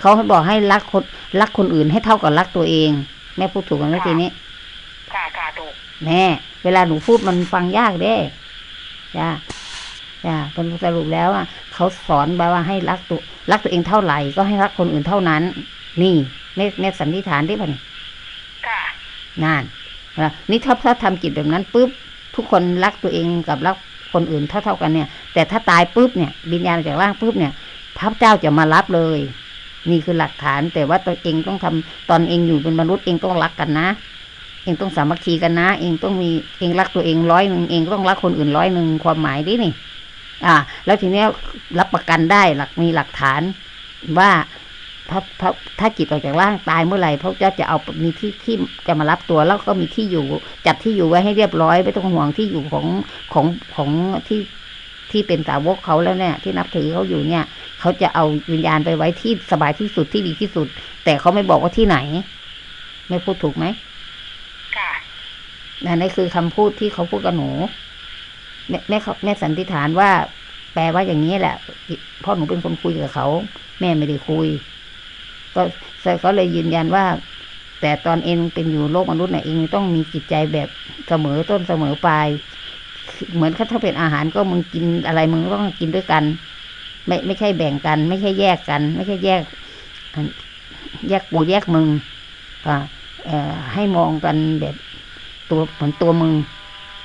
เขาให้บอกให้รักคนรักคนอื่นให้เท่ากับรักตัวเอง แม่พูดถูกกันไหมทีนี้ค่ะค่ะถูกแน่เวลาหนูพูดมันฟังยากเด้จ้าจ้าเป็นสรุปแล้วอะเขาสอนแบบว่าให้รักตัวรักตัวเองเท่าไหร่ก็ให้รักคนอื่นเท่านั้น นี่แม่แม่สันนิษฐานได้ป่ะนี่ค่ะนานนะนี่ถ้าถ้าทำจิตแบบนั้นปุ๊บทุกคนรักตัวเองกับรักคนอื่นเท่าเท่ากันเนี่ย แต่ถ้าตายปุ๊บเนี่ยวิญญาณจากร่างปุ๊บเนี่ยพระเจ้าจะมารับเลย นี่คือหลักฐานแต่ว่าตัวเองต้องทำตอนเองอยู่เป็นมนุษย์เองต้องรักกันนะ เองต้องสามัคคีกันนะ เองต้องมีเองรักตัวเองร้อยหนึ่งเองก็ต้องรักคนอื่นร้อยหนึ่งความหมายดินี่ อ่า แล้วทีเนี้ยรับประกันได้หลักมีหลักฐานว่าพระพระถ้าจิตออกจากร่างตายเมื่อไหร่พระเจ้าจะเอามีที่ที่จะมารับตัวแล้วก็มีที่อยู่ จัดที่อยู่ไว้ให้เรียบร้อยไม่ต้องห่วงที่อยู่ของของของที่ ที่เป็นสาวกเขาแล้วเนี่ย ที่นับถือเขาอยู่เนี่ย เขาจะเอาวิญญาณไปไว้ที่สบายที่สุดที่ดีที่สุด แต่เขาไม่บอกว่าที่ไหน ไม่พูดถูกไหมค่ะนั่นนี่คือคำพูดที่เขาพูดกับหนูแม่แม่เขาแม่สันนิษฐานว่า แปลว่าอย่างนี้แหละเพ่อหนูเป็นคนคุยกับเขา แม่ไม่ได้คุย ก็เขาเลยยืนยันว่า แต่ตอนเองเป็นอยู่โลกมนุษย์เนี่ยเองต้องมีจิตใจแบบเสมอต้นเสมอปลาย เหมือนถ้าเป็นอาหารก็มึงกินอะไรมึงก็ต้องกินด้วยกัน ไม่ไม่ใช่แบ่งกัน ไม่ใช่แยกกัน ไม่ใช่แยก แยกปูแยกมึงอ่าให้มองกันแบบตัวเหมือนตัวมึง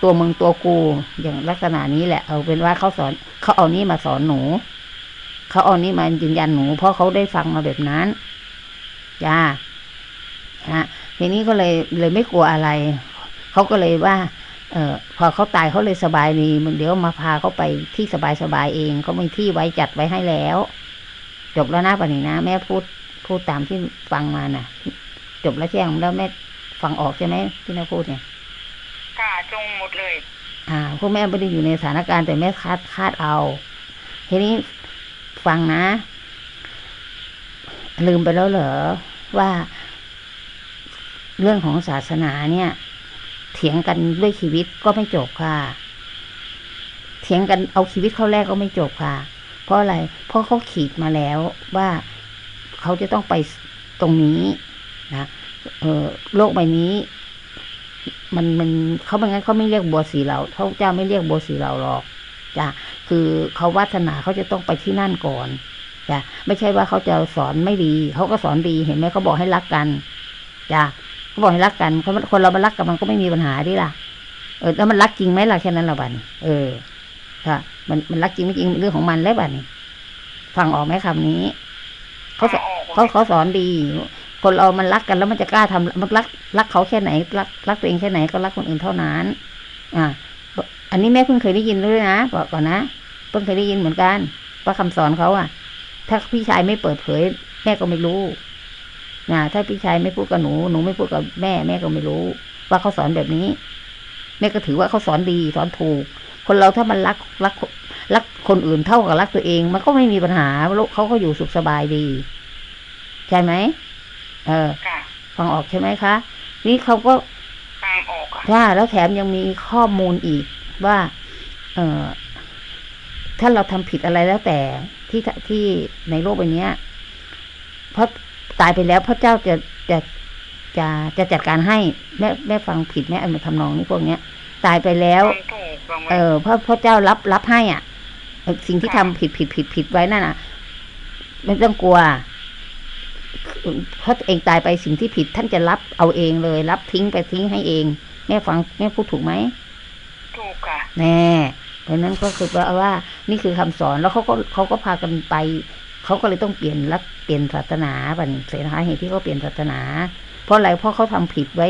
ตัวมึงตัวกูอย่างลักษณะนี้แหละ เอาเป็นว่าเขาสอนเขาเอานี้มาสอนหนูเขาเอานี้มายืนยันหนู เพราะเขาได้ฟังมาแบบนั้นจ้าฮะทีนี้ก็เลยเลยไม่กลัวอะไร เขาก็เลยว่า เออพอเขาตายเขาเลยสบายดีมันเดี๋ยวมาพาเขาไปที่สบายสบายๆเองเขามีที่ไว้จัดไว้ให้แล้ว จบแล้วนะปันนี้นะแม่พูดพูดตามที่ฟังมาน่ะ จบแล้วแจ้งแล้วแม่ฟังออกใช่ไหมที่แม่พูดเนี่ยค่ะจงหมดเลย อ่าพวกแม่ไม่ได้อยู่ในสถานการณ์แต่แม่คาดคาดเอา ทีนี้ฟังนะ ลืมไปแล้วเหรอว่าเรื่องของศาสนาเนี่ย เถียงกันด้วยชีวิตก็ไม่จบค่ะ เถียงกันเอาชีวิตเข้าแรกก็ไม่จบค่ะ เพราะอะไร เพราะเขาขีดมาแล้วว่าเขาจะต้องไปตรงนี้นะเออโลกใบนี้ มันมันเขาไม่งั้นเขาไม่เรียกบัวสีเหลาเขาเจ้าไม่เรียกบัวสีเหลาหรอกจ้ะคือเขาวาสนาเขาจะต้องไปที่นั่นก่อนจ้ะไม่ใช่ว่าเขาจะสอนไม่ดี เขาก็สอนดีเห็นไหมเขาบอกให้รักกันจ้ะ เขาบอกให้รักกันคนคนเรามารักกันมันก็ไม่มีปัญหาดิล่ะ เออแล้วมันรักจริงไหมล่ะแค่นั้นละบัดนเออค่ะ มันมันรักจริงไม่จริงเรื่องของมันแล้วบัดนี้ฟังออกไหมคำนี้เขาสฟังออกเขาเขาสอนดี คนเรามันรักกันแล้วมันจะกล้าทำมันรักรักเขาแค่ไหน รักรักตัวเองแค่ไหนก็รักคนอื่นเท่านั้น อ่า อันนี้แม่เพิ่งเคยได้ยินด้วยนะบอกก่อนนะเพิ่งเคยได้ยินเหมือนกันว่าคำสอนเขาอะ ถ้าพี่ชายไม่เปิดเผย แม่ก็ไม่รู้ นะถ้าพี่ชายไม่พูดกับหนูหนูไม่พูดกับแม่แม่ก็ไม่รู้ ว่าเขาสอนแบบนี้ แม่ก็ถือว่าเขาสอนดีสอนถูก คนเราถ้ามันรักรักรักคนอื่นเท่ากับรักตัวเอง มันก็ไม่มีปัญหาเขาก็อยู่สุขสบายดี ใช่ไหมเออค่ะฟังออกใช่ไหมคะ นี่เขาก็ฟังออกค่ะถ้าแล้วแถมยังมีข้อมูลอีกว่า เออถ้าเราทำผิดอะไรแล้วแต่ที่ที่ในโลกใบเนี้ยเพราะ ตายไปแล้วพระเจ้าจะจะจะจะจัดการให้แม่แม่ฟังผิดแม่อันทำนองนี้พวกเนี้ย ตายไปแล้วฟังถูกฟังไว้เออพระพระเจ้ารับรับให้อะเออสิ่งที่ทำผิดผิดผิดผิดไว้นั่นอะไม่ต้องกลัวเพราะเองตายไปสิ่งที่ผิดท่านจะรับเอาเองเลย รับทิ้งไปทิ้งให้เอง แม่ฟังแม่พูดถูกไหมถูกค่ะแน่เพราะฉะนั้นก็คือว่าว่า นี่คือคำสอนแล้วเขาก็เขาก็พากันไป เขาก็เลยต้องเปลี่ยนรัฐเปลี่ยนศาสนาบันเสนาเหตุที่เขาเปลี่ยนศาสนา เพราะอะไรเพราะเขาทำผิดไว้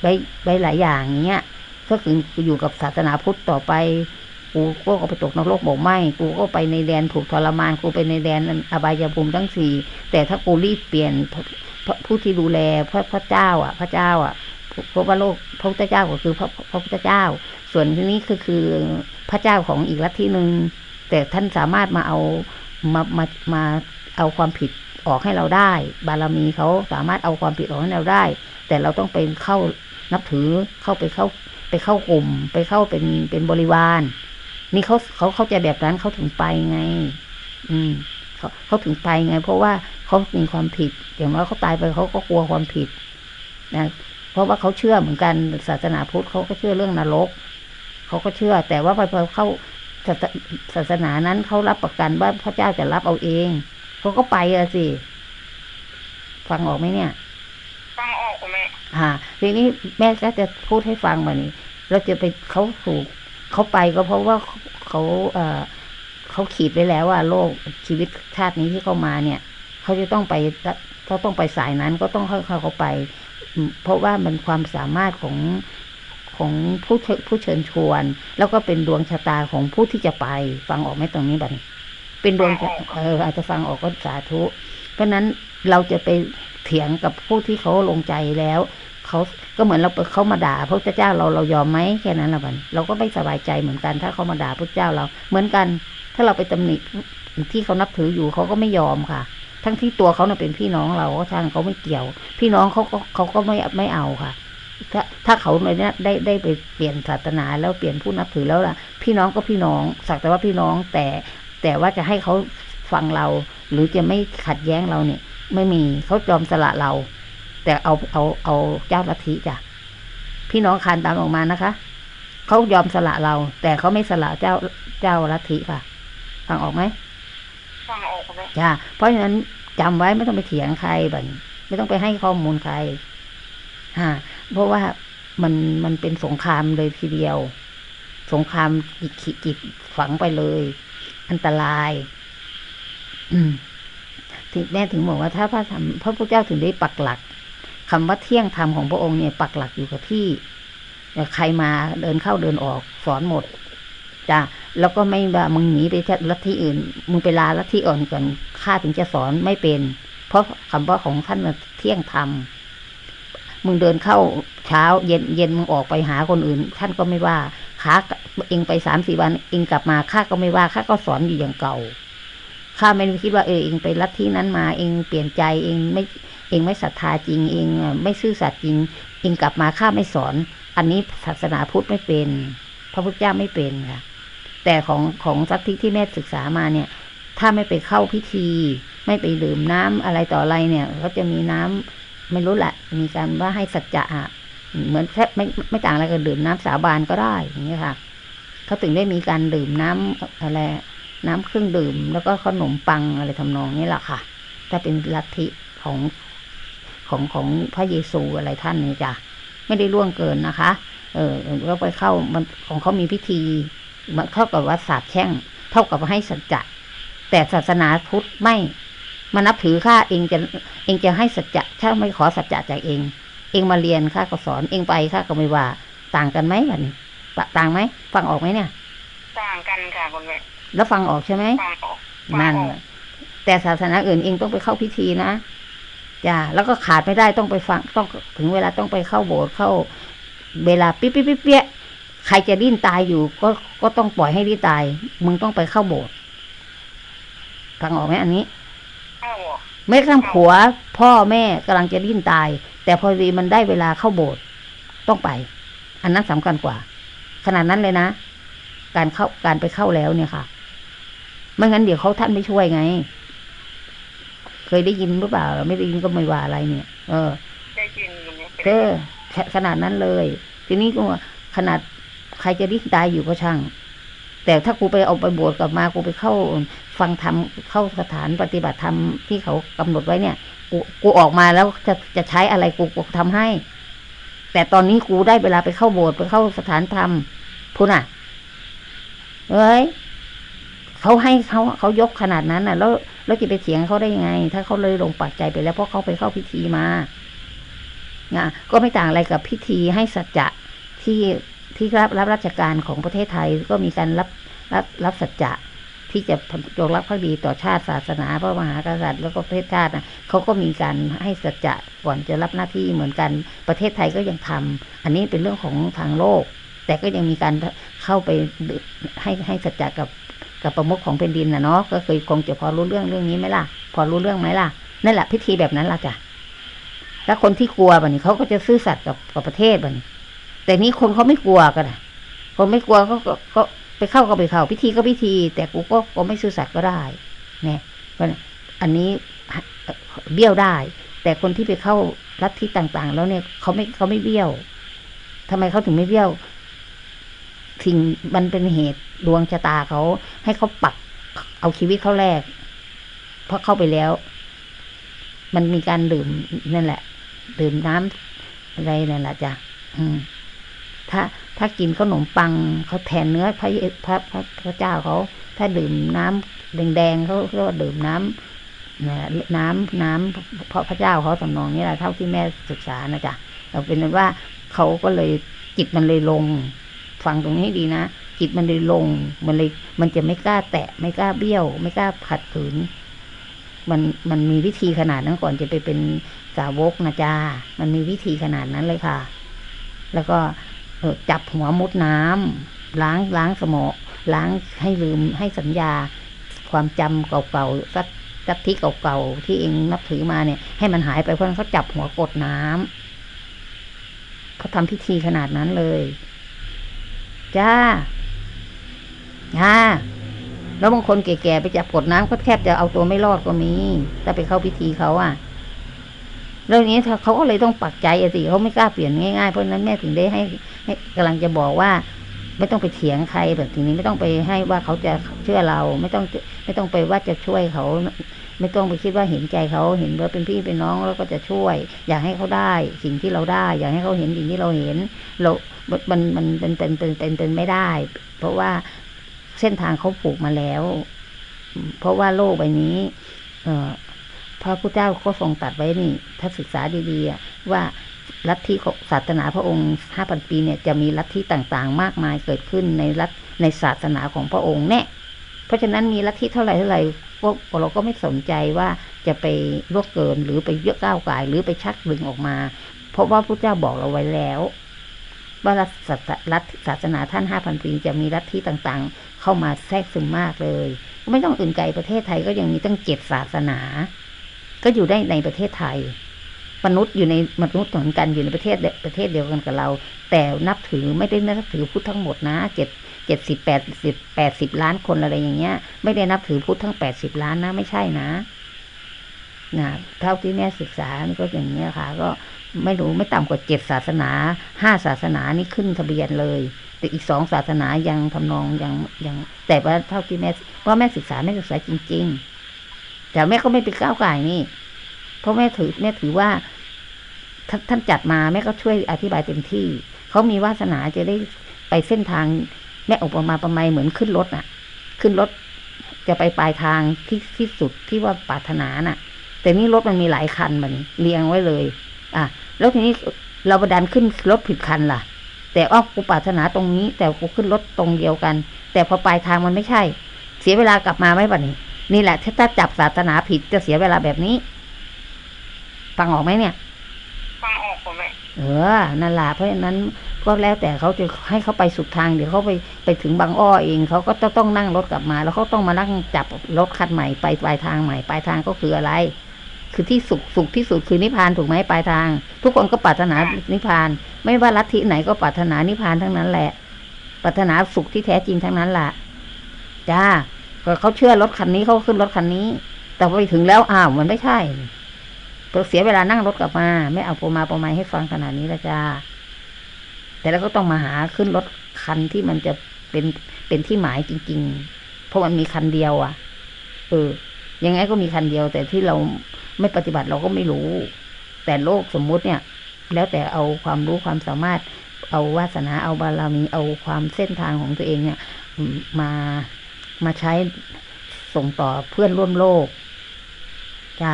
ไว้ไว้หลายอย่างเงี้ยก็คืออยู่กับศาสนาพุทธต่อไปกูก็ไปตกนรกบอกไหมกูก็ไปในแดนถูกทรมานกูไปในแดนอบายภูมิทั้งสี่แต่ถ้ากูรีบเปลี่ยนผู้ที่ดูแลพระพระเจ้า อะ พระเจ้า อะเพราะว่าโลกพระพุทธเจ้าก็คือพระพระพุทธเจ้า ส่วนที่นี้คือคือพระเจ้าของอีกลัทธิหนึ่งแต่ท่านสามารถมาเอา มามามาเอาความผิดออกให้เราได้ บารมีเขาสามารถเอาความผิดออกให้เราได้ แต่เราต้องไปเข้านับถือเข้าไปเข้าไปเข้ากลุ่ม ไปเข้าเป็นเป็นบริวาร นี่เขาเขาเข้าใจแบบนั้นเขาถึงไปไง อืมเขาเขาถึงไปไง เพราะว่าเขามีความผิด อย่างน้อยเขาตายไปเขาก็กลัวความผิดนะเพราะว่าเขาเชื่อเหมือนกันศาสนาพุทธเขาก็เชื่อเรื่องนรกเขาก็เชื่อ แต่ว่าพอเข้า ศาสศาสนานั้นเขารับประกันว่าพระเจ้าจะรับเอาเองเขาก็ไปอะสิ ฟังออกไหมเนี่ย ฟังออกคุณแม่อ่าทีนี้แม่ก็จะพูดให้ฟังวันนี้ เราจะไปเขาถูกเขาไปก็เพราะว่าเขาเอ่อเขาขีดไว้แล้วว่าโลกชีวิตชาตินี้ที่เขามาเนี่ย เขาจะต้องไปเขาต้องไปสายนั้นก็ต้องเข้าเข้าเขาไปอืมเพราะว่ามันความสามารถของ ของผู้เชิญผู้เชิญชวน แล้วก็เป็นดวงชะตาของผู้ที่จะไป ฟังออกไหมตรงนี้บัดนี้เป็นดวงชะเอออาจจะฟังออกก็สาธุ เพราะฉะนั้นเราจะไปเถียงกับผู้ที่เขาลงใจแล้วเขาก็เหมือนเราไปเขามาด่าพระเจ้าเราเรายอมไหมแค่นั้นละบันเราก็ไม่สบายใจเหมือนกัน ถ้าเขามาด่าพระเจ้าเรา เหมือนกัน ถ้าเราไปตำหนิที่เขานับถืออยู่เขาก็ไม่ยอมค่ะ ทั้งที่ตัวเขาเน่ะเป็นพี่น้องเราก็ช่างเขาไม่เกี่ยว พี่น้องเขาก็เขาก็ไม่ไม่เอาค่ะ ถ้าถ้าเขาในเนี้ยได้ได้ไปเปลี่ยนศาสนาแล้วเปลี่ยนผู้นับถือแล้วล่ะ พี่น้องก็พี่น้องสักแต่ว่าพี่น้องแต่แต่ว่าจะให้เขาฟังเรา หรือจะไม่ขัดแย้งเราเนี่ย ไม่มีเขายอมสละเรา แต่เอาเอาเอาเจ้าลัทธิจ้ะพี่น้องคานตามออกมานะคะเขายอมสละเรา แต่เขาไม่สละเจ้าเจ้าลัทธิค่ะฟังออกไหมฟังออกคุณแม่จ้าเพราะฉะนั้นจำไว้ไม่ต้องไปเถียงใครบัดไม่ต้องไปให้ข้อมูลใครฮะ เพราะว่ามันมันเป็นสงครามเลยทีเดียว สงครามจิตจิตฝังไปเลย อันตราย อืมถึงแม่ถึงบอกว่าถ้าพระธรรมพระพุทธเจ้าถึงได้ปักหลักคำว่าเที่ยงธรรมของพระองค์เนี่ย ปักหลักอยู่กับที่แต่ใครมาเดินเข้าเดินออกสอนหมดจ้ะแล้วก็ไม่ว่ามึงหนีไปลัทธิอื่น มึงไปลาลัทธิอ่อนก่อนข้าถึงจะสอนไม่เป็น เพราะคำว่าของท่านเที่ยงธรรม มึงเดินเข้าเช้า เย็นเย็นมึงออกไปหาคนอื่น ท่านก็ไม่ว่าขาเองไปสามสี่วันเองกลับมาข้าก็ไม่ว่าข้าก็สอนอยู่อย่างเก่าข้าไม่ได้คิดว่าเออเองไปลัทธินั้นมาเองเปลี่ยนใจเองไม่เองไม่ศรัทธาจริง เองไม่ซื่อสัตย์จริง เองกลับมาข้าไม่สอน อันนี้ศาสนาพุทธไม่เป็น พระพุทธเจ้าไม่เป็นค่ะ แต่ของของลัทธิที่แม่ศึกษามาเนี่ย ถ้าไม่ไปเข้าพิธี ไม่ไปดื่มน้ำอะไรต่ออะไรเนี่ยเขาจะมีน้ำ ไม่รู้แหละ มีการว่าให้สัจจะอะเหมือนแค่ไม่ไม่ต่างอะไรกับดื่มน้ำสาบานก็ได้อย่างเงี้ยค่ะเขาถึงได้มีการดื่มน้ำอะไรน้ำเครื่องดื่ม แล้วก็ขนมปังอะไรทำนองนี้แหละค่ะ ถ้าเป็นลัทธิของของของพระเยซูอะไรท่านนี่จ้ะไม่ได้ล่วงเกินนะคะ เออแล้วไปเข้ามันของเขามีพิธีมันเท่ากับว่าสาบแช่ง เท่ากับว่าให้สัจจะแต่ศาสนาพุทธไม่ มานับถือข้าเองจะเองจะให้สัจจะถ้าไม่ขอสัจจะจากเอง เองมาเรียนข้าก็สอนเองไปข้าก็ไม่ว่า ต่างกันไหมแบบนี้ต่างไหมฟังออกไหมเนี่ย ต่างกันค่ะคุณแม่แล้วฟังออกใช่ไหมฟังออกฟังนั่นออกแหละแต่ศาสนาอื่นเองต้องไปเข้าพิธีนะจ้าแล้วก็ขาดไม่ได้ต้องไปฟังต้องถึงเวลาต้องไปเข้าโบสถ์เข้า เวลาปิ๊บปิ๊บปิ๊บเปี้ยใครจะดิ้นตายอยู่ ก็ก็ต้องปล่อยให้ดิ้นตาย มึงต้องไปเข้าโบสถ์ฟังออกไหมอันนี้เข้าออก ไม่กระทั่งผัว พ่อแม่กำลังจะดิ้นตาย แต่พอดีมันได้เวลาเข้าโบสถ์ต้องไป อันนั้นสำคัญกว่า ขนาดนั้นเลยนะ การเข้าการไปเข้าแล้วเนี่ยค่ะไม่งั้นเดี๋ยวเขาท่านไม่ช่วยไง เคยได้ยินหรือเปล่า ไม่ได้ยินก็ไม่ว่าอะไรเนี่ย เออได้ยินคุณแม่เออขขนาดนั้นเลย ทีนี้ก็ว่าขนาดใครจะดิ้นตายอยู่ก็ช่าง แต่ถ้ากูไปเอาไปบสถ์กลับมากูไปเข้าฟังธรรมเข้าสถานปฏิบัติธรรมที่เขากำหนดไว้เนี่ย กูกูออกมาแล้วจะจะใช้อะไรกูกูทำให้ แต่ตอนนี้กูได้เวลาไปเข้าโบสถ์ไปเข้าสถานธรรมพูน่ะเอ้ยเขาให้เขาเขายกขนาดนั้นน่ะ แล้วแล้วจะไปเถียงเขาได้ยังไง ถ้าเขาเลยลงปักใจไปแล้วเพราะเขาไปเข้าพิธีมานะก็ไม่ต่างอะไรกับพิธีให้สัจจะที่ ที่รับรับราชการของประเทศไทยก็มีการรับรับรับสัจจะที่จะจงรักภักดีต่อชาติศาสนาพระมหากษัตริย์แล้วก็ประเทศชาตินะเขาก็มีการให้สัจจะก่อนจะรับหน้าที่เหมือนกันประเทศไทยก็ยังทำอันนี้เป็นเรื่องของทางโลก แต่ก็ยังมีการเข้าไปให้ให้สัจจะกับกับประมุขของแผ่นดินนะเนาะก็เคยคงจะพอรู้เรื่องเรื่องนี้ไหมล่ะ พอรู้เรื่องไหมล่ะนั่นแหละพิธีแบบนั้นล่ะจ้ะแล้วคนที่กลัวแบบนี้เขาก็จะซื่อสัตย์กับกับประเทศแบบนี้ แต่นี้คนเขาไม่กลัวกันนะคนไม่กลัวก็ก็ก็ไปเข้าก็ไปเข้าพิธีก็พิธี แต่กูก็ก็ไม่ซื่อสัตย์ก็ได้เนี่ยอันนี้เบี้ยวได้ แต่คนที่ไปเข้าลัทธิต่าง ๆ แล้วเนี่ยเขาไม่เขาไม่เบี้ยวทำไมเขาถึงไม่เบี้ยวสิ่งมันเป็นเหตุดวงชะตาเขา ให้เขาปักเอาชีวิตเขาแรก เพราะเข้าไปแล้ว มันมีการดื่มนั่นแหละ ดื่มน้ำอะไรนั่นแหละจ้ะอืม ถ้าถ้ากินขนมปังเขาแทนเนื้อพระพระพระพระเจ้าเขา ถ้าดื่มน้ำแดงๆเขาเรียกว่าดื่มน้ำนะน้ำน้ำเพราะพระเจ้าเขาสำนองนี้แหละเท่าที่แม่ศึกษานะจ๊ะเราเป็นนั้นว่าเขาก็เลยจิตมันเลยลง ฟังตรงนี้ดีนะจิตมันเลยลง มันเลย มันจะไม่กล้าแตะ ไม่กล้าเบี้ยว ไม่กล้าขัดขืน มันมันมีวิธีขนาดนั้นก่อนจะไปเป็นสาวกนะจ๊ะมันมีวิธีขนาดนั้นเลยค่ะ แล้วก็ จับหัวมุดน้ำล้างล้างสมองล้างให้ลืมให้สัญญา ความจำเก่าๆสักสักที่เก่าๆที่เองนับถือมาเนี่ย ให้มันหายไปเพราะนั้นเขาจับหัวกดน้ำเขาทำพิธีขนาดนั้นเลย จ้าจ้าแล้วบางคนแก่ๆไปจับกดน้ำก็แทบจะเอาตัวไม่รอดก็มีถ้าไปเข้าพิธีเขาอะ เรื่องนี้เขาก็เลยต้องปักใจอสิเขาไม่กล้าเปลี่ยนง่ายๆเพราะนั้นแม่ถึงได้ให้ให้กำลังจะบอกว่า ไม่ต้องไปเถียงใครแบบทีนี้ไม่ต้องไปให้ว่าเขาจะเชื่อเรา ไม่ต้องไม่ต้องไปว่าจะช่วยเขาไม่ต้องไปคิดว่าเห็นใจเขาเห็นว่าเป็นพี่เป็นน้องแล้วก็จะช่วย อยากให้เขาได้สิ่งที่เราได้ อยากให้เขาเห็นสิ่งที่เราเห็นเรา มันมันเป็นเป็นเป็นเป็นเป็นไม่ได้ เพราะว่าเส้นทางเขาผูกมาแล้ว เพราะว่าโลกใบนี้ เออ พระพุทธเจ้าก็ทรงตัดไว้นี่ ถ้าศึกษาดีๆว่าลัทธิของศาสนาพระองค์ห้าพันปีเนี่ยจะมีลัทธิต่างๆ มากมายเกิดขึ้นในรัฐในศาสนาของพระองค์แน่เพราะฉะนั้นมีลัทธิเท่าไหร่เท่าไหร่พวกเราก็ไม่สนใจว่าจะไปล่วงเกินหรือไปเยอะก้าวไก่หรือไปชักดึงออกมา เพราะว่าพระเจ้าบอกเราไว้แล้วว่ารัฐศาสนาท่านห้าพันปีจะมีลัทธิต่างๆ เข้ามาแทรกซึมมากเลย ไม่ต้องอื่นไกลประเทศไทยก็ยังมีตั้งเจ็ดศาสนา ก็อยู่ได้ในประเทศไทย มนุษย์อยู่ในมนุษย์เหมือนกันอยู่ในประเทศประเทศเดียวกันกับเรา แต่นับถือไม่ได้นับถือพุทธทั้งหมดนะเจ็ดเจ็ดสิบแปดสิบแปดสิบล้านคนอะไรอย่างเงี้ย ไม่ได้นับถือพุทธทั้งแปดสิบล้านนะไม่ใช่นะนะเท่าที่แม่ศึกษาก็อย่างเงี้ยค่ะ ก็ไม่รู้ไม่ต่ำกว่าเจ็ดศาสนาห้าศาสนานี่ขึ้นทะเบียนเลย แต่อีกสองศาสนายังทำนองยังยังแต่ว่าเท่าที่แม่ว่าแม่ศึกษาแม่ศึกษาจริง ๆ แต่แม่ก็ไม่ไปก้าวไก่นี่ เพราะแม่ถือแม่ถือว่าท่านท่านจัดมาแม่ก็ช่วยอธิบายเต็มที่ เขามีวาสนาจะได้ไปเส้นทางแม่อุปมาประไมยเหมือนขึ้นรถน่ะ ขึ้นรถจะไปปลายทางที่ที่สุดที่ว่าปรารถนาน่ะ แต่นี่รถมันมีหลายคันมันเรียงไว้เลย อะ แล้วทีนี้เราประดันขึ้นรถผิดคันล่ะ แต่อ้อกูปรารถนาตรงนี้ แต่กูขึ้นรถตรงเดียวกัน แต่พอปลายทางมันไม่ใช่ เสียเวลากลับมาไหมบัดนี้ นี่แหละถ้าจับศาสนาผิดจะเสียเวลาแบบนี้ ฟังออกไหมเนี่ยฟังออกผมแม่เออนั่นแหละเพราะฉะนั้นก็แล้วแต่เขาจะให้เขาไปสุดทางเดี๋ยวเขาไปไปถึงบางอ้อเองเขาก็ต้องนั่งรถกลับมา แล้วเขาต้องมานั่งจับรถคันใหม่ไปปลายทางใหม่ปลายทางก็คืออะไร คือที่สุขสุขที่สุดคือนิพพานถูกไหมปลายทาง ทุกคนก็ปรารถนานิพพาน ไม่ว่าลัทธิไหนก็ปรารถนานิพพานทั้งนั้นแหละปรารถนาสุขที่แท้จริงทั้งนั้นแหละจ้าก็ เขาเชื่อรถคันนี้เขาขึ้นรถคันนี้ แต่พอไปถึงแล้วอ้าวมันไม่ใช่เสียเวลานั่งรถกลับมา ไม่เอาโปรมาโปรไมให้ฟังขนาดนี้ละจ้าแต่แล้วก็ต้องมาหาขึ้นรถคันที่มันจะเป็นเป็นที่หมายจริง ๆ เพราะมันมีคันเดียวอะ เออ ยังไงก็มีคันเดียว แต่ที่เราไม่ปฏิบัติเราก็ไม่รู้ แต่โลกสมมุติเนี่ย แล้วแต่เอาความรู้ความสามารถ เอาวาสนาเอาบารมีเอาความเส้นทางของตัวเองเนี่ยมา มาใช้ส่งต่อเพื่อนร่วมโลกจ้า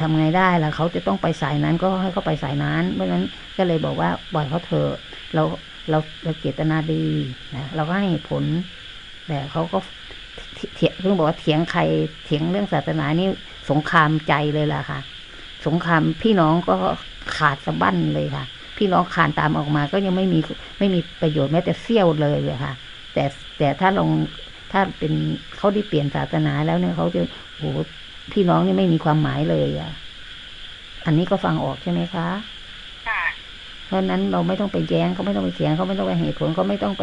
ทำไงได้ล่ะเขาจะต้องไปสายนั้นก็ให้เขาไปสายนั้น เพราะฉะนั้นก็เลยบอกว่าปล่อยเขาเถอะเราเราเราเจตนาดีนะเราก็ให้ผล แต่เขาก็เถียงเรื่องบอกว่าเถียงใครเถียงเรื่องศาสนานี่สงครามใจเลยล่ะค่ะ สงครามพี่น้องก็ขาดสะบั้นเลยค่ะ พี่น้องขานตามออกมาก็ยังไม่มีไม่มีประโยชน์แม้แต่เสี้ยวเลยเลยค่ะ แต่แต่ถ้าลง ถ้าเป็นเขาได้เปลี่ยนศาสนาแล้วเนี่ยเขาจะโหพี่น้องนี่ไม่มีความหมายเลยอะ อันนี้ก็ฟังออกใช่ไหมคะค่ะเพราะนั้นเราไม่ต้องไปแย้งเขาไม่ต้องไปเถียงเขาไม่ต้องไปเหตุผลเขาไม่ต้องไป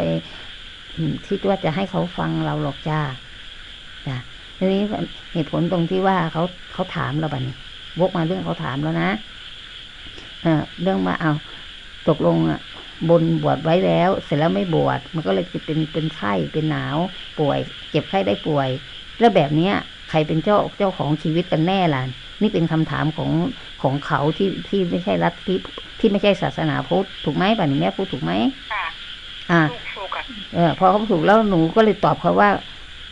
ที่ว่าจะให้เขาฟังเราหรอกจ้าจ้ะทีนี้เหตุผลตรงที่ว่าเขาเขาถามเราบัดนี้วกมาเรื่องเขาถามแล้วนะเออเรื่องว่าเอาตกลงอะ บนบวชไว้แล้ว เสร็จแล้วไม่บวชมันก็เลยจะเป็นเป็นไข้เป็นหนาวป่วย เจ็บไข้ได้ป่วย แล้วแบบเนี้ยใครเป็นเจ้าเจ้าของชีวิตกันแน่ล่ะนี่เป็นคำถามของของเขาที่ที่ไม่ใช่รัฐที่ที่ไม่ใช่ศาสนาพุทธถูกไหมป่ะนี่แม่พูดถูกไหมค่ะอ่าถูกถูกอะเออพอเขาถูกแล้วหนูก็เลยตอบเขาว่า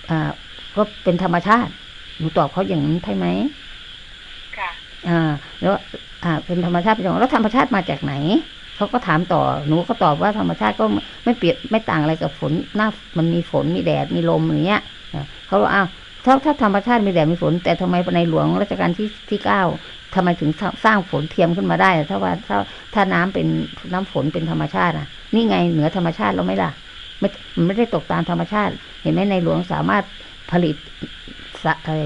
อ่า ก็เป็นธรรมชาติหนูตอบเขาอย่างนั้นใช่ไหมค่ะอ่า แล้วอ่า เป็นธรรมชาติเป็นอย่างนั้นแล้วธรรมชาติมาจากไหน เขาก็ถามต่อหนูก็ตอบว่าธรรมชาติก็ไม่เปรียบไม่ต่างอะไรกับฝนหน้ามันมีฝนมีแดดมีลมอย่างเงี้ยเขาบอกอ้าวถ้าถ้าธรรมชาติมีแดดมีฝน แต่ทำไมในหลวงรัชกาลที่ที่เก้าทำไมถึงสร้างฝนเทียมขึ้นมาได้ ถ้าว่าถ้าถ้าน้ำเป็นน้ำฝนเป็นธรรมชาติอะ นี่ไงเหนือธรรมชาติแล้วไหมล่ะไม่มันไม่ได้ตกตามธรรมชาติ เห็นไหมในหลวงสามารถผลิตสะไอ้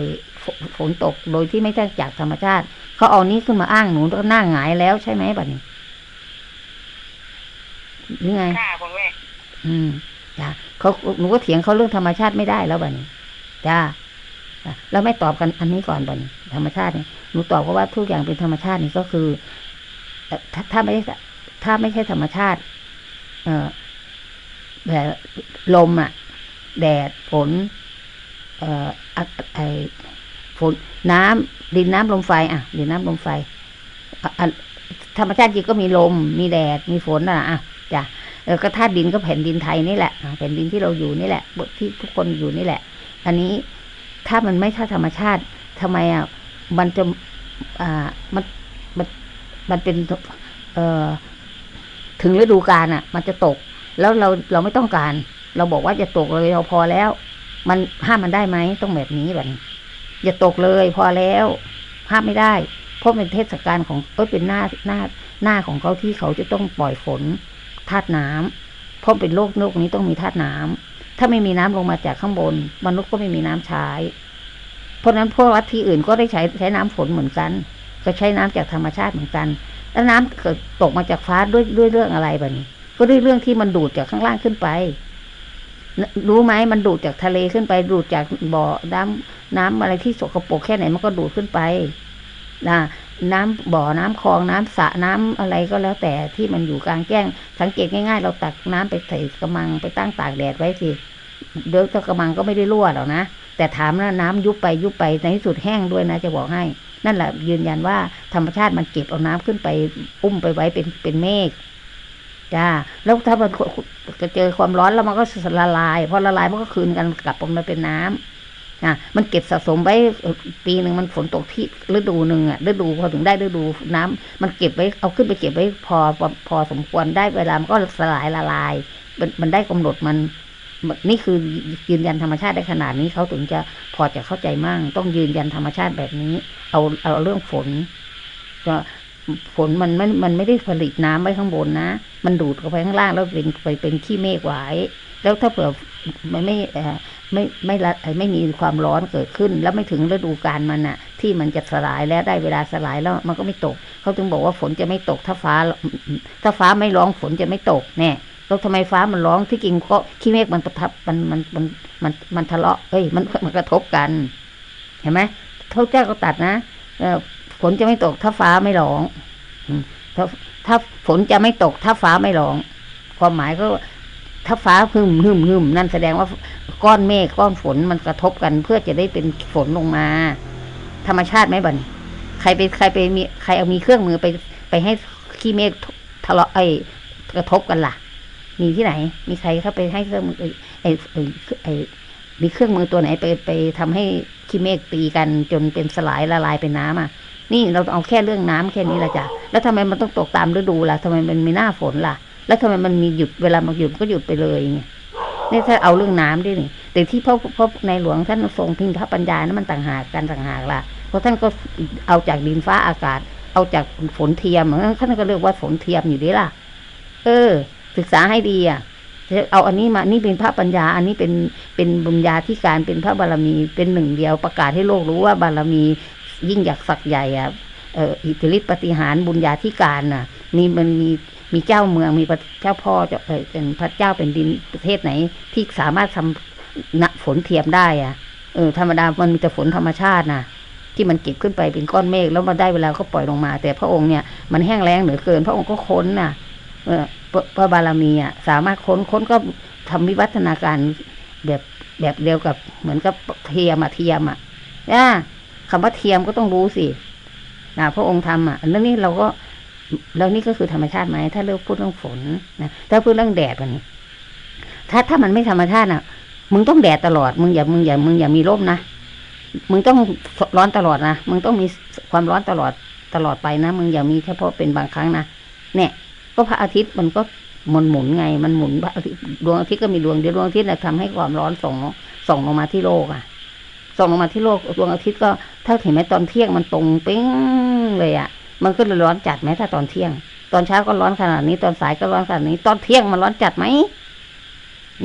ฝนตกโดยที่ไม่ใช่จากธรรมชาติเขาเอานี้ขึ้นมาอ้างหนูก็หน้าหงายแล้วใช่ไหมบัดนี้ หรือไงค่ะคุณแม่อืมจ้ะเขาหนูก็เถียงเขาเรื่องธรรมชาติไม่ได้แล้วบัดนี้จ้าอะแล้วไม่ตอบกันอันนี้ก่อนบัดนี้ธรรมชาติเนี่ยหนูตอบเขาว่าทุกอย่างเป็นธรรมชาตินี่ก็คือเอ่อถ้าถ้าไม่ใช่ถ้าไม่ใช่ธรรมชาติ เอ่อแบบลมอะ แดดฝน เอ่ออะไอฝนน้ำดินน้ำลมไฟ อะ ดินน้ำลมไฟอะอะธรรมชาติจริงก็มีลม มีแดด มีฝนน่ะอะ จ้ะเออก็ธาตุดินก็แผ่นดินไทยนี่แหละแผ่นดินที่เราอยู่นี่แหละบทที่ทุกคนอยู่นี่แหละ อันนี้ถ้ามันไม่ใช่ธรรมชาติทำไมอะมันจะอ่ามันมันมันเป็นเอ่อถึงฤดูกาลอะ มันจะตก แล้วเราเราไม่ต้องการ เราบอกว่าจะตกเลยเราพอแล้ว มันห้ามมันได้ไหมต้องแบบนี้แบบนี้อย่าตกเลยพอแล้วห้ามไม่ได้ เพราะเป็นเทศกาลของเอยเป็นหน้าหน้าหน้าของเขาที่เขาจะต้องปล่อยฝน ธาตุน้ำเพราะเป็นโลกโลกนี้ต้องมีธาตุน้ำถ้าไม่มีน้ำลงมาจากข้างบน มนุษย์ก็ไม่มีน้ำใช้ เพราะนั้นพวกวัดที่อื่นก็ได้ใช้ใช้น้ำฝนเหมือนกัน ก็ใช้น้ำจากธรรมชาติเหมือนกัน แล้วน้ำเกิดตกมาจากฟ้าด้วยด้วยเรื่องอะไรบบนี้ ก็ด้วยเรื่องที่มันดูดจากข้างล่างขึ้นไปรู้ไหมมันดูดจากทะเลขึ้นไป ดูดจากบ่อน้ำน้ำอะไรที่สกปรกแค่ไหนมันก็ดูดขึ้นไปนะ น้ำบ่อน้ำคลองน้ำสระน้ำอะไรก็แล้วแต่ที่มันอยู่กลางแจ้ง สังเกตง่ายๆ เราตักน้ำไปใส่กระมังไปตั้งตากแดดไว้สิเดี๋ยวกระมังก็ไม่ได้รั่วหรอกนะแต่ถามนะน้ำยุบไปยุบไปในที่สุดแห้งด้วยนะจะบอกให้ นั่นแหละยืนยันว่าธรรมชาติมันเก็บเอาน้ำขึ้นไปอุ้มไปไว้เป็นเป็นเมฆจ้าแล้วถ้ามันเจอความร้อนแล้วมันก็ละลายพอละลายมันก็คืนกันกลับมาเป็นน้ำ อะมันเก็บสะสมไว้ปีหนึ่งมันฝนตกที่ฤดูหนึ่งอะฤดูพอถึงได้ฤดูน้ำมันเก็บไว้เอาขึ้นไปเก็บไว้พอพอพอสมควรได้เวลามันก็สลายละลาย มันมันได้กำหนดมันนี่คือยืนยันธรรมชาติได้ขนาดนี้เขาถึงจะพอจะเข้าใจมั่ง ต้องยืนยันธรรมชาติแบบนี้ เอาเอาเรื่องฝนก็ฝนมันมันมันไม่ได้ผลิตน้ำไว้ข้างบนนะ มันดูดเข้าไปข้างล่างแล้วเป็นไปเป็นขี้เมฆไว้แล้วถ้าเผื่อมันไม่เอ่อ ไม่ไม่ละไม่มีความร้อนเกิดขึ้น แล้วไม่ถึงฤดูกาลมันอะที่มันจะสลายแล้วได้เวลาสลายแล้วมันก็ไม่ตก เขาจึงบอกว่าฝนจะไม่ตกถ้าฟ้า ถ้าฟ้าไม่ร้องฝนจะไม่ตกแน่แล้วทำไมฟ้ามันร้องที่จริงก็ขี้เมฆมันประทับมันมันมันมันมันทะเลาะเอ้ยมันมันกระทบกัน เห็นไหมพระเจ้าก็ตัดนะเออฝนจะไม่ตกถ้าฟ้าไม่ร้องถ้าถ้าฝนจะไม่ตกถ้าฟ้าไม่ร้อง ความหมายก็ ถ้าฟ้าหึมหึมหึมนั่นแสดงว่าก้อนเมฆก้อนฝนมันกระทบกัน เพื่อจะได้เป็นฝนลงมา ธรรมชาติไหมบันใครไปใครไปมีใครเอามีเครื่องมือไปไปให้ขี้เมฆทะเลาะไอ้กระทบกันล่ะ มีที่ไหน มีใครเข้าไปให้เครื่องมือไอ้ไอ้ไอ้มีเครื่องมือตัวไหนไปไปทำให้ขี้เมฆตีกันจนเป็นสลายละลายเป็นน้ำอะ นี่เราเอาแค่เรื่องน้ำแค่นี้ละจ้ะแล้วทำไมมันต้องตกตามฤดูล่ะทำไมมันมีหน้าฝนล่ะ แล้วทำไมมันมีหยุดเวลามันหยุดก็หยุดไปเลยไงนี่ถ้าเอาเรื่องน้ำด้วยนี่แต่ที่พระพระในหลวงท่านทรงพิมพ์พระปัญญานั้นมันต่างหากกันต่างหากล่ะเพราะท่านก็เอาจากดินฟ้าอากาศ เอาจากฝนเทียมท่านก็เรียกว่าฝนเทียมอยู่ดีล่ะ เออ ศึกษาให้ดีอะจะเอาอันนี้มา นี่เป็นพระปัญญา อันนี้เป็น เป็นบุญญาธิการ เป็นพระบารมี เป็นหนึ่งเดียวประกาศให้โลกรู้ว่าบารมียิ่งใหญ่ศักใหญ่อะ เอออิทธิฤทธิปฏิหารบุญญาธิการน่ะ มีมันมี มีเจ้าเมืองมีเจ้าพ่อจ้าเป็นพระเจ้าเป็นดินประเทศไหน ที่สามารถทำณฝนเทียมได้อะเออธรรมดามันมีแต่ฝนธรรมชาติน่ะที่มันเก็บขึ้นไปเป็นก้อนเมฆแล้วมาได้เวลาก็ปล่อยลงมา แต่พระองค์เนี่ยมันแห้งแล้งเหลือเกิน พระองค์ก็ค้นน่ะ เออพระบารมีอะสามารถค้นค้นก็ทำวิวัฒนาการแบบแบบเดียวกับเหมือนกับเทียมอะเทียมอะนะคำว่าเทียมก็ต้องรู้สินะพระองค์ทำอะแล้วนี่เราก็ แล้วนี่ก็คือธรรมชาติไหมถ้าเรื่องพูดเรื่องฝนนะถ้าพูดเรื่องแดดวันนี้ ถ้าถ้ามันไม่ธรรมชาติอะ มึงต้องแดดตลอด มึงอย่ามึงอย่ามึงอย่ามีร่มนะมึงต้องร้อนตลอดนะมึงต้องมีความร้อนตลอดตลอดไปนะมึงอย่ามีเฉพาะเป็นบางครั้งนะเนี่ย ก็พระอาทิตย์มันก็มุนหมุนไง มันหมุนพระอาทิตย์ดวงอาทิตย์ก็มีดวงเดียวดวงอาทิตย์นะทำให้ความร้อนส่งส่งลงมาที่โลกอะส่งลงมาที่โลกดวงอาทิตย์ก็ถ้าเห็นไหมตอนเที่ยงมันตรงเป้งเลยอะ มันก็เลยร้อนจัดไหมถ้าตอนเที่ยง ตอนเช้าก็ร้อนขนาดนี้ ตอนสายก็ร้อนขนาดนี้ ตอนเที่ยงมันร้อนจัดไหม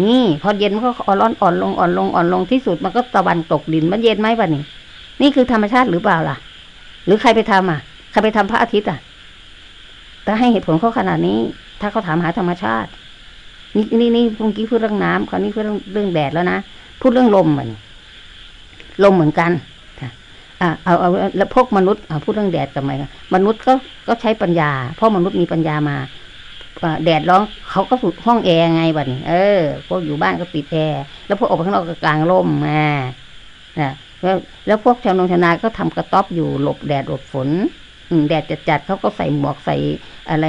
นี่พอเย็นมันก็อ่อนร้อนอ่อนลงอ่อนลงอ่อนลงที่สุดมันก็ตะวันตกดินมันเย็นไหมบ้านี่นี่คือธรรมชาติหรือเปล่าล่ะ หรือใครไปทำอะใครไปทำพระอาทิตย์อะแต่ให้เหตุผลเขาขนาดนี้ ถ้าเขาถามหาธรรมชาติ นี่นี่นี่เมื่อกี้พูดเรื่องน้ำคราวนี้พูดเรื่องเรื่องแดดแล้วนะพูดเรื่องลมมันลมเหมือนกัน อ่าเอาเอาแล้วพวกมนุษย์พูดเรื่องแดดกับไมมนุษย์ก็ก็ใช้ปัญญา เพราะมนุษย์มีปัญญามาแดดร้อนเขาก็สุดห้องแอร์ไงบัดนี้ เออ พวกอยู่บ้านก็ปิดแอร์แล้วพวกออกไปข้างนอกก็กลางร่มมานะแล้วแล้วพวกชาวนงชาวนาก็ทำกระต๊อบอยู่หลบแดดหลบฝนอืแดดจัดๆเขาก็ใส่หมวกใส่อะไร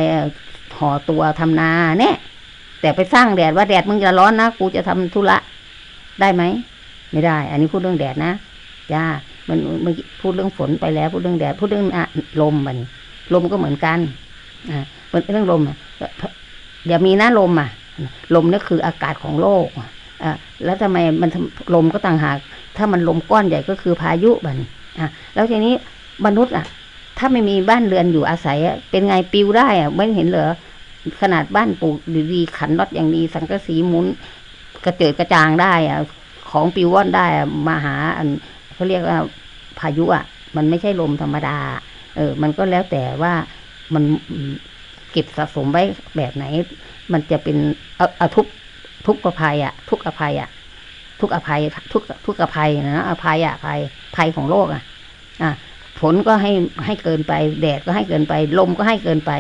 ห่อตัวทำนาเนี่ยแต่ไปสร้างแดดว่าแดดมึงจะร้อนนะกูจะทำธุระได้ไหมไม่ได้ อันนี้พูดเรื่องแดดนะจ้า มันมันพูดเรื่องฝนไปแล้ว พูดเรื่องแดดพูดเรื่องลมบันลมก็เหมือนกันอ่าเรื่องลมอะเดี๋ยวมีหน้าลมอะ ลมนี่คืออากาศของโลกอะแล้วทำไมมันลมก็ต่างหาก ถ้ามันลมก้อนใหญ่ก็คือพายุบันอะแล้วทีนี้มนุษย์อะ ถ้าไม่มีบ้านเรือนอยู่อาศัยเป็นไงปิวได้อะไม่เห็นเหรอขนาดบ้านปลูกดีๆขันน็อตอย่างดี สังกะสีมุนกระเจิดกระจางได้อะของปิวว่อนได้อะมาหาอันเขาเรียกว่า พายุอะ มันไม่ใช่ลมธรรมดา เออ มันก็แล้วแต่ว่ามันเก็บสะสมไว้แบบไหน มันจะเป็นเอาทุกทุกอภัยอะ ทุกอภัยอะ ทุกอภัย ทุกทุกอภัยนะอภัยอะภัยภัยของโลกอะ อะฝนก็ให้ให้เกินไป แดดก็ให้เกินไป ลมก็ให้เกินไป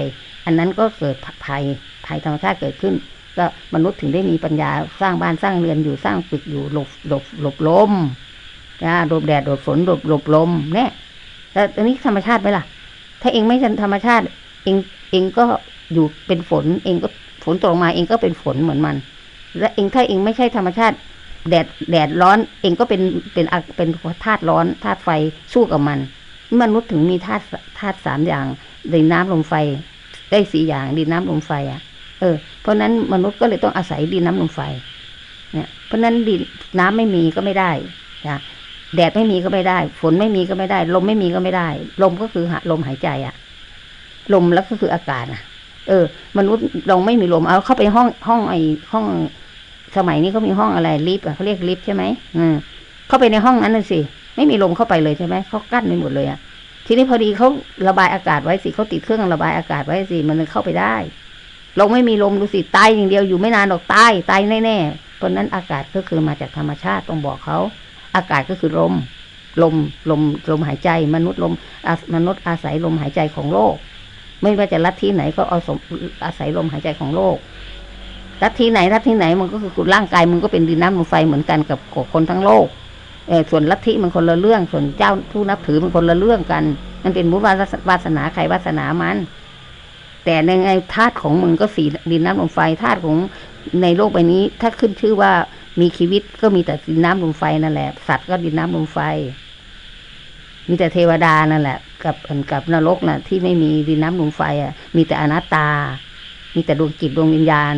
อันนั้นก็เกิดภัยภัยธรรมชาติเกิดขึ้น ก็มนุษย์ถึงได้มีปัญญาสร้างบ้านสร้างเรือนอยู่สร้างตึกอยู่หลบหลบหลบลม นะหลบแดดหลบฝนหลบหลบลมเนี่ยแล้วอันนี้ธรรมชาติไหมล่ะ ถ้าเองไม่ธรรมชาติ เองเองก็อยู่เป็นฝน เองก็ฝนตกมาเองก็เป็นฝนเหมือนมัน และเองถ้าเองไม่ใช่ธรรมชาติ แดดแดดร้อน เองก็เป็นเป็นเป็นธาตุร้อนธาตุไฟสู้กับมัน มนุษย์ถึงมีธาตุธาตุสามอย่างดินน้ำลมไฟ ได้สี่อย่างดินน้ำลมไฟอะ เออ เพราะนั้นมนุษย์ก็เลยต้องอาศัยดินน้ำลมไฟ เนี่ย เพราะนั้นดินน้ำไม่มีก็ไม่ได้นะ แดดไม่มีก็ไม่ได้ ฝนไม่มีก็ไม่ได้ ลมไม่มีก็ไม่ได้ ลมก็คือหาลมหายใจอะลมแล้วก็คืออากาศอะเออ มนุษย์เราไม่มีลมเอาเข้าไปห้องห้องไอห้อง สมัยนี้เขามีห้องอะไรลิฟต์อะเขาเรียกลิฟต์ใช่ไหมอืมเข้าไปในห้องนั้นน่ะสิไม่มีลมเข้าไปเลยใช่ไหมเขากั้นไปหมดเลยอะทีนี้พอดีเขาระบายอากาศไว้สิเขาติดเครื่องระบายอากาศไว้สิมันเลยเข้าไปได้ลงไม่มีลมดูสิตายอย่างเดียวอยู่ไม่นานหรอกตายตายแน่ๆเพราะนั้นอากาศก็คือมาจากธรรมชาติต้องบอกเขา อากาศก็คือลม ลมลมลมหายใจ มนุษย์ลมมนุษย์อาศัยลมหายใจของโลก ไม่ว่าจะลัฐทธิไหนก็เอาสมอาศัยลมหายใจของโลกลัฐทธิไหนลัฐทธิไหนมันก็คือร่างกายมันก็เป็นดินน้ำลมไฟเหมือนกันกับคนทั้งโลกเออส่วนลัทธิมันคนละเรื่อง ส่วนเจ้าผู้นับถือมันคนละเรื่องกัน มันเป็นบุญวาสนาใครวาสนามัน แต่ในไงธาตุของมึงก็สีดินน้ำลมไฟธาตุของในโลกใบนี้ ถ้าขึ้นชื่อว่า มีชีวิตก็มีแต่ดินน้ำลมไฟนั่นแหละ สัตว์ก็ดินน้ำลมไฟ มีแต่เทวดานั่นแหละ กับกับนรกน่ะ ที่ไม่มีดินน้ำลมไฟอะ มีแต่อนัตตา มีแต่ดวงจิตดวงวิญญาณ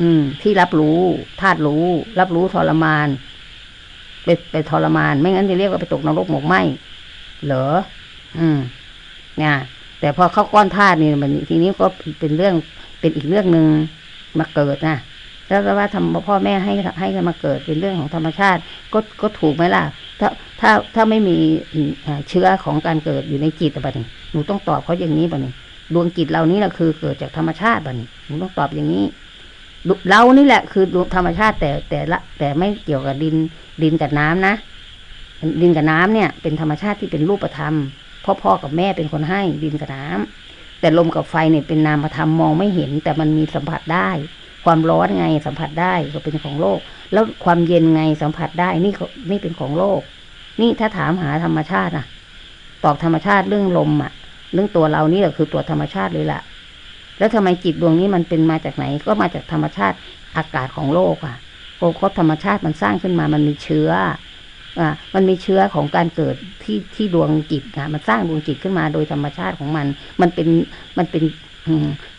อืม ที่รับรู้ธาตุรู้ รับรู้ทรมานไปไปทรมาน ไม่งั้นจะเรียกว่าไปตกนรกหมกไหมเหรออืมเนี่ยแต่พอเข้าก้อนธาตุนี่มันทีนี้ก็เป็นเรื่องเป็นอีกเรื่องหนึ่งมาเกิดนะ แล้วก็ว่าทำพ่อแม่ให้ให้มาเกิดเป็นเรื่องของธรรมชาติ ก็ก็ถูกไหมล่ะ ถ้าถ้าถ้าไม่มีเชื้อของการเกิดอยู่ในจิตบัดนี้หนูต้องตอบเขาอย่างนี้บัดนี้ดวงจิตเรานี้แหละคือเกิดจากธรรมชาติบัดนี้หนูต้องตอบอย่างนี้เรานี่แหละคือดวงธรรมชาติแต่แต่ละ แต่ไม่เกี่ยวกับดินดินกับน้ำนะดินกับน้ำเนี่ย เป็นธรรมชาติที่เป็นรูปธรรมพราะพ่อกับแม่เป็นคนให้ดินกับน้ำแต่ลมกับไฟเนี่ยเป็นนามธรรมมองไม่เห็น แต่มันมีสัมผัสได้ ความร้อนไงสัมผัสได้ก็เป็นของโลก แล้วความเย็นไงสัมผัสได้นี่นี่เป็นของโลก นี่ถ้าถามหาธรรมชาติอะตอบธรรมชาติเรื่องลมอะเรื่องตัวเรานี่แหละคือตัวธรรมชาติเลยล่ะ แล้วทำไมจิตดวงนี้มันเป็นมาจากไหน ก็มาจากธรรมชาติอากาศของโลกอะโกคตธรรมชาติมันสร้างขึ้นมามันมีเชื้ออ่ามันมีเชื้อของการเกิดที่ที่ดวงจิตนะมันสร้างดวงจิตขึ้นมาโดยธรรมชาติของมัน มันเป็นมันเป็น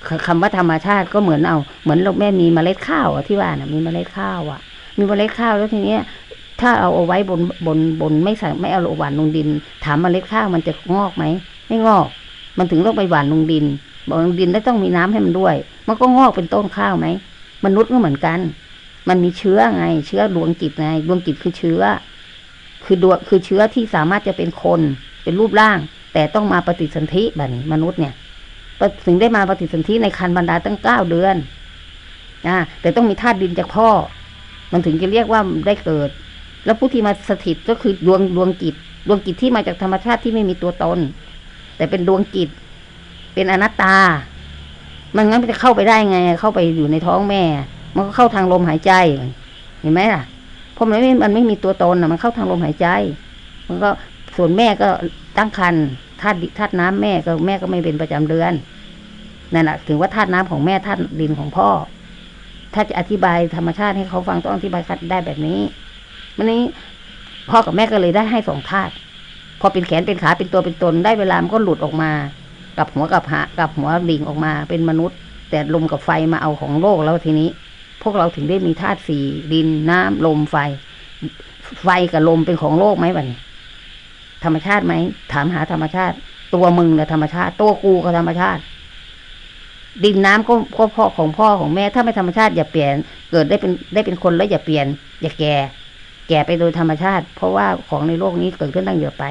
คคำว่าธรรมชาติก็เหมือนเอา เหมือนเราแม่มีเมล็ดข้าวอะที่ว่านะมีเมล็ดข้าวอะมีเมล็ดข้าวแล้วทีเนี้ย ถ้าเอาเอาไว้บนบนบนไม่ใส่ไม่เอาหว่านลงดิน ถามเมล็ดข้าวมันจะงอกไหมไม่งอก มันถึงต้องไปหว่านลงดินบอกลงดินแล้วต้องมีน้ำให้มันด้วย มันก็งอกเป็นต้นข้าวไหมมนุษย์ก็เหมือนกัน มันมีเชื้อไง เชื้อดวงจิตไงดวงจิตคือเชื้อ คือดวงคือเชื้อที่สามารถจะเป็นคนเป็นรูปร่าง แต่ต้องมาปฏิสนธิแบบนี้มนุษย์เนี่ย ถึงได้มาปฏิสนธิในคันบรรดาตั้งเก้าเดือนอ่าแต่ต้องมีธาตุดินจากพ่อ มันถึงจะเรียกว่าได้เกิด แล้วผู้ที่มาสถิตก็คือดวงดวงจิต ดวงจิตที่มาจากธรรมชาติที่ไม่มีตัวตน แต่เป็นดวงจิต เป็นอนัตตา มันงั้นมันจะเข้าไปได้ไง เข้าไปอยู่ในท้องแม่ มันก็เข้าทางลมหายใจ เห็นไหมล่ะเพราะมันไม่มันไม่มีตัวตนนะมันเข้าทางลมหายใจ มันก็ส่วนแม่ก็ตั้งครรภ์ ธาตุธาตุน้ำแม่ก็แม่ก็ไม่เป็นประจำเดือนนั่นแหละถึงว่าธาตุน้ำของแม่ธาตุดินของพ่อ ถ้าจะอธิบายธรรมชาติให้เขาฟังต้องอธิบายได้แบบนี้วันนี้พ่อกับแม่ก็เลยได้ให้สองธาตุพอเป็นแขนเป็นขาเป็นตัวเป็นตนได้เวลามันก็หลุดออกมา กับหัวกับหากับหัวลิงออกมาเป็นมนุษย์ แต่ลมกับไฟมาเอาของโลกแล้วทีนี้ พวกเราถึงได้มีธาตุสี่ดินน้ำลมไฟ ไฟกับลมเป็นของโลกไหมบัดนี้ ธรรมชาติไหมถามหาธรรมชาติ ตัวมึงนะธรรมชาติ ตัวกูก็ธรรมชาติ ดินน้ำก็ก็พ่อของพ่อของแม่ ถ้าไม่ธรรมชาติอย่าเปลี่ยน เกิดได้เป็นได้เป็นคนแล้วอย่าเปลี่ยน อย่าแก่ แก่ไปโดยธรรมชาติ เพราะว่าของในโลกนี้เกิดขึ้นตั้งเยอะไป